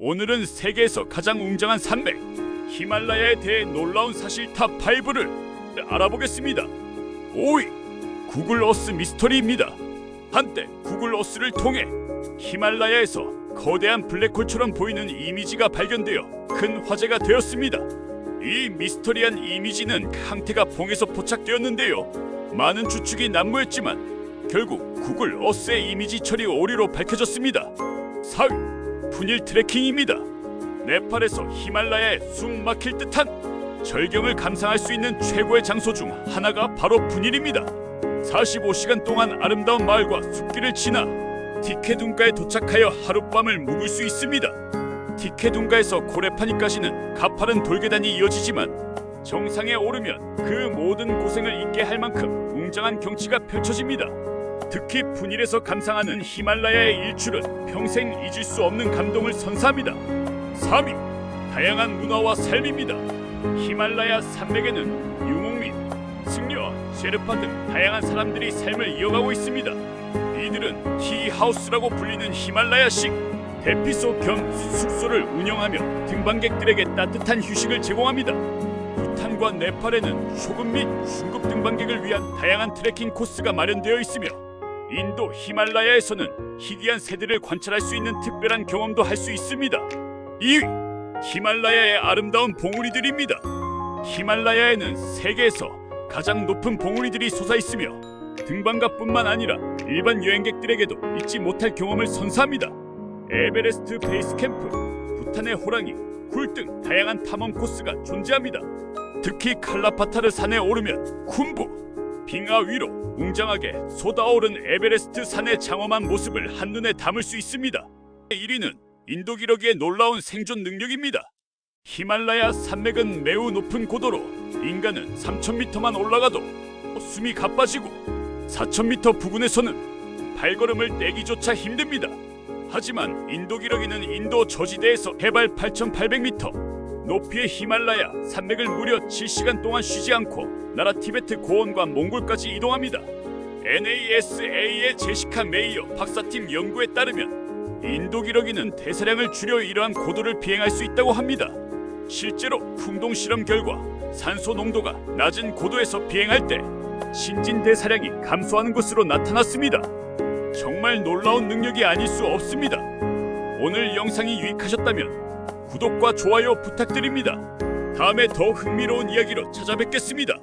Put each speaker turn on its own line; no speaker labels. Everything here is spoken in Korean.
오늘은 세계에서 가장 웅장한 산맥 히말라야에 대해 놀라운 사실 탑5를 알아보겠습니다. 5위 구글 어스 미스터리입니다. 한때 구글 어스를 통해 히말라야에서 거대한 블랙홀처럼 보이는 이미지가 발견되어 큰 화제가 되었습니다. 이 미스터리한 이미지는 항태가 봉에서 포착되었는데요. 많은 추측이 난무했지만 결국 구글 어스의 이미지 처리 오류로 밝혀졌습니다. 4위 분일 트레킹입니다. 네팔에서 히말라야에 숨 막힐 듯한 절경을 감상할 수 있는 최고의 장소 중 하나가 바로 분일입니다. 45시간 동안 아름다운 마을과 숲길을 지나 티케둔가에 도착하여 하룻밤을 묵을 수 있습니다. 티케둔가에서 고레파니까지는 가파른 돌계단이 이어지지만 정상에 오르면 그 모든 고생을 잊게 할 만큼 웅장한 경치가 펼쳐집니다. 특히 분일에서 감상하는 히말라야의 일출은 평생 잊을 수 없는 감동을 선사합니다. 3위 다양한 문화와 삶입니다. 히말라야 산맥에는 유목민, 승려와 셰르파 등 다양한 사람들이 삶을 이어가고 있습니다. 이들은 티하우스라고 불리는 히말라야식 대피소 겸 숙소를 운영하며 등반객들에게 따뜻한 휴식을 제공합니다. 부탄과 네팔에는 초급 및 중급 등반객을 위한 다양한 트레킹 코스가 마련되어 있으며 인도 히말라야에서는 희귀한 새들을 관찰할 수 있는 특별한 경험도 할 수 있습니다. 2위 히말라야의 아름다운 봉우리들입니다. 히말라야에는 세계에서 가장 높은 봉우리들이 솟아 있으며 등반가뿐만 아니라 일반 여행객들에게도 잊지 못할 경험을 선사합니다. 에베레스트 베이스 캠프, 부탄의 호랑이, 굴 등 다양한 탐험 코스가 존재합니다. 특히 칼라파타르 산에 오르면 쿰부, 빙하 위로 웅장하게 솟아오른 에베레스트 산의 장엄한 모습을 한눈에 담을 수 있습니다. 1위는 인도 기록의 놀라운 생존 능력입니다. 히말라야 산맥은 매우 높은 고도로 인간은 3,000m만 올라가도 숨이 가빠지고 4,000m 부근에서는 발걸음을 떼기조차 힘듭니다. 하지만 인도 기러기는 인도 저지대에서 해발 8,800m 높이의 히말라야 산맥을 무려 7시간 동안 쉬지 않고 나라 티베트 고원과 몽골까지 이동합니다. NASA의 제시카 메이어 박사팀 연구에 따르면 인도 기러기는 대사량을 줄여 이러한 고도를 비행할 수 있다고 합니다. 실제로 풍동 실험 결과 산소 농도가 낮은 고도에서 비행할 때 신진 대사량이 감소하는 것으로 나타났습니다. 정말 놀라운 능력이 아닐 수 없습니다. 오늘 영상이 유익하셨다면 구독과 좋아요 부탁드립니다. 다음에 더 흥미로운 이야기로 찾아뵙겠습니다.